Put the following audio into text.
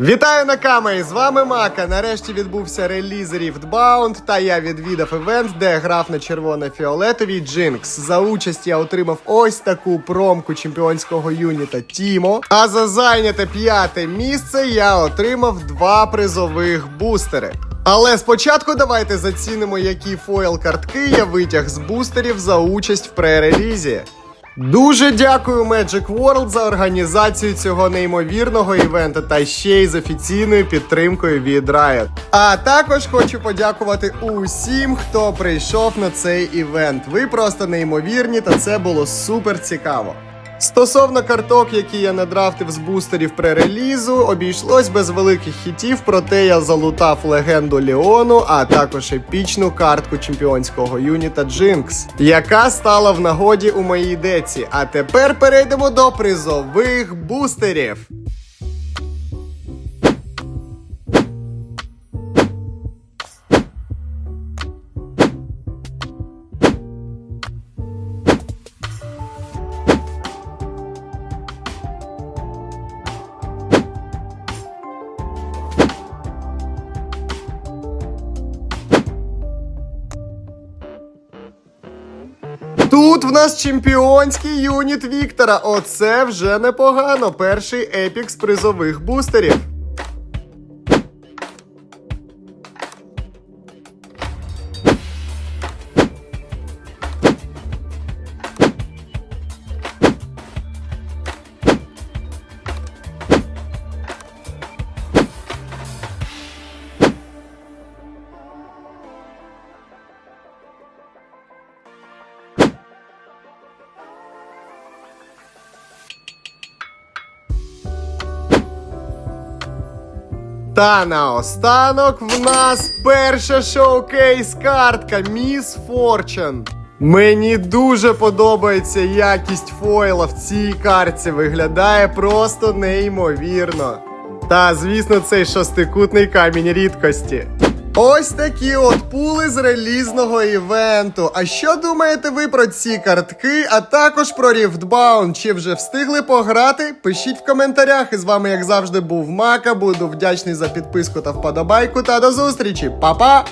Вітаю на камері! З вами Мака. Нарешті відбувся реліз Riftbound, та я відвідав івент, де грав на червоно-фіолетовій Джинкс. За участь я отримав ось таку промку чемпіонського юніта Тімо. А за зайняте п'яте місце я отримав два призових бустери. Але спочатку давайте зацінимо, які фойл картки я витяг з бустерів за участь в пререлізі. Дуже дякую Magic World за організацію цього неймовірного івенту та ще й з офіційною підтримкою від Riot. А також хочу подякувати усім, хто прийшов на цей івент. Ви просто неймовірні, та це було супер цікаво. Стосовно карток, які я надрафтив з бустерів пререлізу, обійшлось без великих хітів, проте я залутав легенду Ліону, а також епічну картку чемпіонського юніта Джинкс, яка стала в нагоді у моїй деці. А тепер перейдемо до призових бустерів. Тут в нас чемпіонський юніт Віктора. Оце вже непогано. Перший епік з призових бустерів. Та наостанок в нас перша шоукейс картка Міс Форчен. Мені дуже подобається якість фойла в цій картці. Виглядає просто неймовірно. Та, звісно, цей шостикутний камінь рідкості. Ось такі от пули з релізного івенту. А що думаєте ви про ці картки, а також про Riftbound? Чи вже встигли пограти? Пишіть в коментарях. І з вами, як завжди, був Мака. Буду вдячний за підписку та вподобайку. Та до зустрічі, Па-па!